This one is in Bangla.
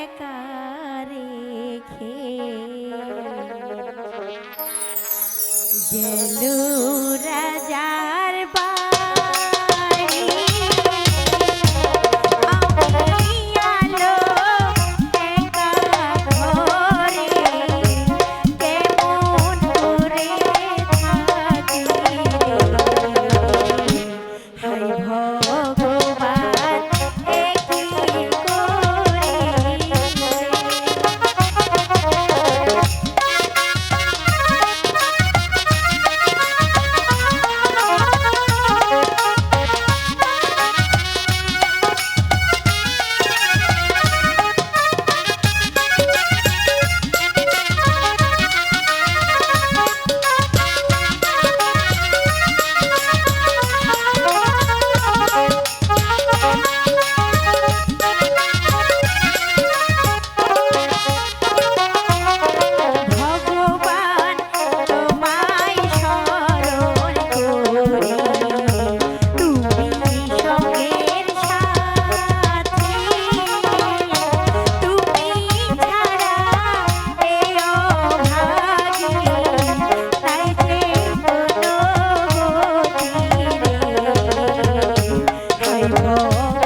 একা রেখে গেল রাজার Oh.